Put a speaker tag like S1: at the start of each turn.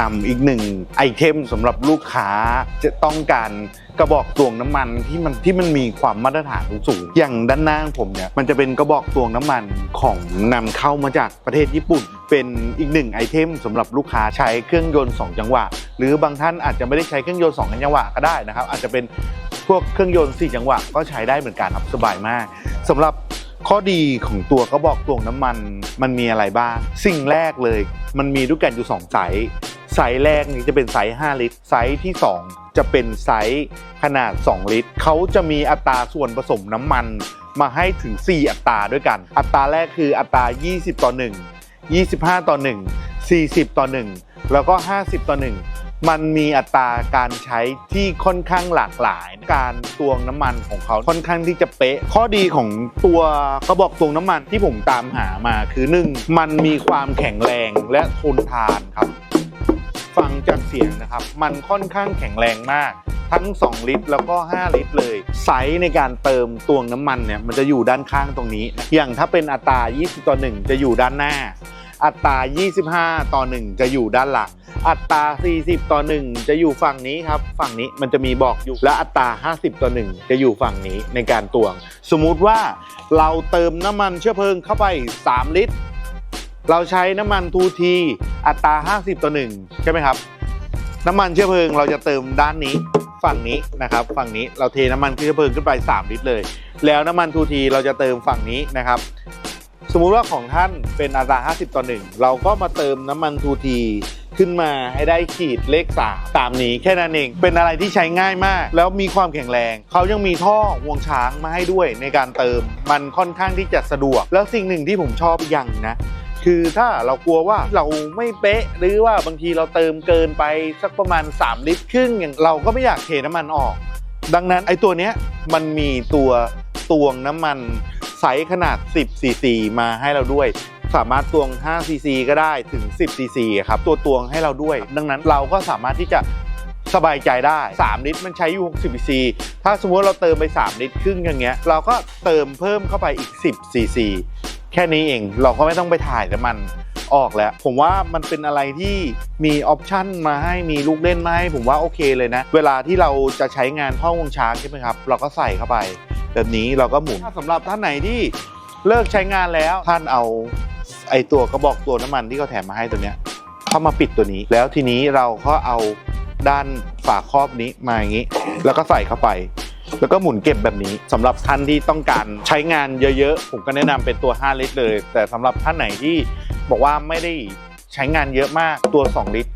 S1: นำอีกหนึ่งไอเทมสำหรับลูกค้าจะต้องการกระบอกตวงน้ำมันที่มันที่มันมีความมาตรฐานสูงอย่างด้านหน้างผมเนี่ยมันจะเป็นกระบอกตวงน้ำมันของนำเข้ามาจากประเทศญี่ปุ่น เป็นอีกหนึ่งไอเทมสำหรับลูกค้าใช้เครื่องยนต์ 2 จังหวะ หรือบางท่านอาจจะไม่ได้ใช้เครื่องยนต์2จังหวะก็ได้นะครับอาจจะเป็นพวกเครื่องยนต์ 4 จังหวะก็ใช้ได้เหมือนกันครับสบายมากสำหรับข้อดีของตัวกระบอกตวงน้ำมันมันมีอะไรบ้าง สิ่งแรกเลย มันมีด้วยกันอยู่2ไซส์ ไซส์แรกนี่จะเป็นไซส์5ลิตร ไซส์ที่ 2 จะเป็นไซส์ขนาด 2 ลิตร เขาจะมีอัตราส่วนผสมน้ำมันมาให้ถึง 4 อัตราด้วยกัน อัตราแรกคืออัตรา 20 ต่อ 1 25 ต่อ 1 40 ต่อ 1 แล้วก็ 50 ต่อ 1 มันมีอัตราการใช้ที่ค่อนข้างหลากหลาย การตวงน้ำมันของเขาค่อนข้างที่จะเป๊ะ ข้อดีของตัวกระบอกตวงน้ำมันที่ผมตามหามาคือ 1. มันมีความแข็งแรงและทนทานครับ ฟังจากเสียงนะครับ มันค่อนข้างแข็งแรงมาก ทั้ง 2 ลิตรแล้วก็ 5 ลิตรเลย ไซส์ในการเติมตวงน้ำมันเนี่ยมันจะอยู่ด้านข้างตรงนี้ อย่างถ้าเป็นอัตรา 20 ต่อ 1 จะอยู่ด้านหน้า อัตรา 25 ต่อ 1 จะอยู่ด้านหลัง อัตรา 40 ต่อ 1 จะอยู่ฝั่งนี้ครับ ฝั่งนี้มันจะมีบอกอยู่ และอัตรา 50 ต่อ 1 จะอยู่ฝั่งนี้ในการตวง สมมุติว่าเราเติมน้ำมันเชื้อเพลิงเข้าไป 3 ลิตร เราใช้น้ำมันทูทีอัตรา 50 ต่อ 1 ใช่ไหมครับ น้ำมันเชื้อเพลิงเราจะเติมด้านนี้ฝั่งนี้นะครับ ฝั่งนี้เราเทน้ำมันเชื้อเพลิงขึ้นไป 3 ลิตรเลย แล้วน้ำมันทูทีเราจะเติมฝั่งนี้นะครับ สมมุติว่าของท่านเป็นอัตรา 50 ต่อ 1 เราก็มาเติมน้ำมันทูทีขึ้นมาให้ได้ขีดเลข3ตามนี้แค่นั้นเอง เป็นอะไรที่ใช้ง่ายมาก แล้วมีความแข็งแรง เขายังมีท่อวงช้างมาให้ด้วยในการเติม มันค่อนข้างที่จะสะดวก แล้วสิ่งหนึ่งที่ผมชอบอีกอย่างนะ คือถ้าเรากลัวว่าเราไม่เป๊ะ หรือว่าบางทีเราเติมเกินไปสักประมาณ 3 ลิตรครึ่งอย่างเราก็ไม่อยากเทน้ำมันออก ดังนั้นไอ้ตัวเนี้ยมันมีตัวตวงน้ำมันไซส์ขนาด 10 ซีซีมาให้เราด้วย สามารถตวง 5 ซีซีก็ได้ถึง 10 ซีซีครับ ตัวตวงให้เราด้วย ดังนั้นเราก็สามารถที่จะสบายใจได้ 3 ลิตรมันใช้อยู่ 60 ซีซี ถ้าสมมติเราเติมไป 3 ลิตรครึ่งอย่างเงี้ย เราก็เติมเพิ่มเข้าไปอีก 10 ซีซี แค่นี้เองเราก็ไม่ต้องไปถ่ายน้ำมันออกแล้ว ผมว่ามันเป็นอะไรที่มีออปชันมาให้มีลูกเล่นมาให้ผมว่าโอเคเลยนะ เวลาที่เราจะใช้งานท่อวงช้างใช่ไหมครับ เราก็ใส่เข้าไปแบบนี้เราก็หมุนถ้าสำหรับท่านไหนที่เลิกใช้งานแล้วท่านเอาไอตัวกระบอกตัวน้ำมันที่เขาแถมมาให้ตัวเนี้ยเข้ามาปิดตัวนี้ แล้วทีนี้เราก็เอาด้านฝาครอบนี้มาอย่างนี้ แล้วก็ใส่เข้าไป แล้วก็หมุนเก็บแบบนี้สำหรับท่านที่ต้องการใช้งานเยอะๆ ผมก็แนะนำเป็นตัว 5 ลิตรเลย แต่สำหรับท่านไหนที่บอกว่าไม่ได้ใช้งานเยอะมากตัว 2 ลิตร